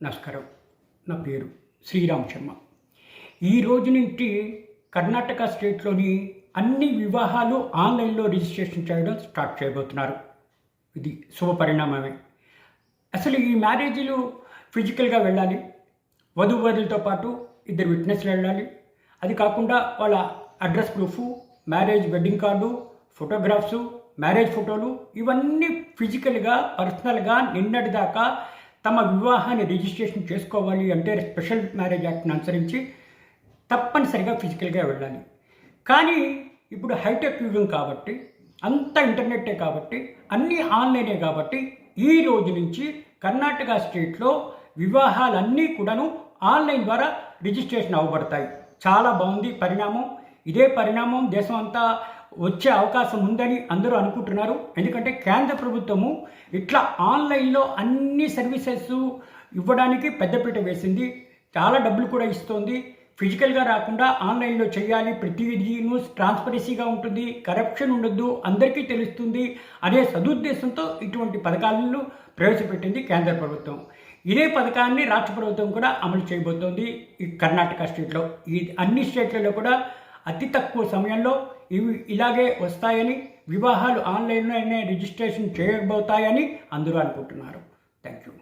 నమస్కారం. నా పేరు శ్రీరామ్ శర్మ ఈ రోజు నుంచి కర్ణాటక స్టేట్లోని అన్ని వివాహాలు ఆన్లైన్లో రిజిస్ట్రేషన్ చేయడం స్టార్ట్ చేయబోతున్నారు. ఇది శుభ పరిణామమే. అసలు ఈ మ్యారేజీలు ఫిజికల్గా వెళ్ళాలి వధువరులతో పాటు ఇద్దరు విట్నెస్లు వెళ్ళాలి అది కాకుండా వాళ్ళ address proof marriage wedding card photographs marriage ఫోటోలు ఇవన్నీ ఫిజికల్గా పర్సనల్గా నిన్నటి దాకా తమ వివాహాన్ని రిజిస్ట్రేషన్ చేసుకోవాలి అంటే స్పెషల్ మ్యారేజ్ యాక్ట్ని అనుసరించి తప్పనిసరిగా ఫిజికల్గా వెళ్ళాలి. కానీ ఇప్పుడు హైటెక్ యుగం కాబట్టి అంత ఇంటర్నెట్టే కాబట్టి అన్నీ ఆన్లైనే కాబట్టి ఈ రోజు నుంచి కర్ణాటక స్టేట్లో వివాహాలన్నీ కూడాను ఆన్లైన్ ద్వారా రిజిస్ట్రేషన్ అవ్వబడతాయి. చాలా బాగుంది పరిణామం. ఇదే పరిణామం దేశం అంతా వచ్చే అవకాశం ఉందని అందరూ అనుకుంటున్నారు. ఎందుకంటే కేంద్ర ప్రభుత్వము ఇట్లా ఆన్లైన్లో అన్ని సర్వీసెస్ ఇవ్వడానికి పెద్దపీట వేసింది. చాలా డబ్బులు కూడా ఇస్తోంది. ఫిజికల్గా రాకుండా ఆన్లైన్లో చేయాలి. ప్రతిదీను ట్రాన్స్పరెన్సీగా ఉంటుంది. కరప్షన్ ఉండొద్దు. అందరికీ తెలుస్తుంది. అనే సదుద్దేశంతో ఇటువంటి పథకాలను ప్రవేశపెట్టింది కేంద్ర ప్రభుత్వం. ఇదే పథకాన్ని రాష్ట్ర ప్రభుత్వం కూడా అమలు చేయబోతోంది ఈ కర్ణాటక స్టేట్లో. ఈ అన్ని స్టేట్లలో కూడా అతి తక్కువ సమయంలో ఇవి ఇలాగే వస్తాయని వివాహాలు ఆన్లైన్లోనే రిజిస్ట్రేషన్ చేయబోతాయని అందరూ అనుకుంటున్నారు. Thank you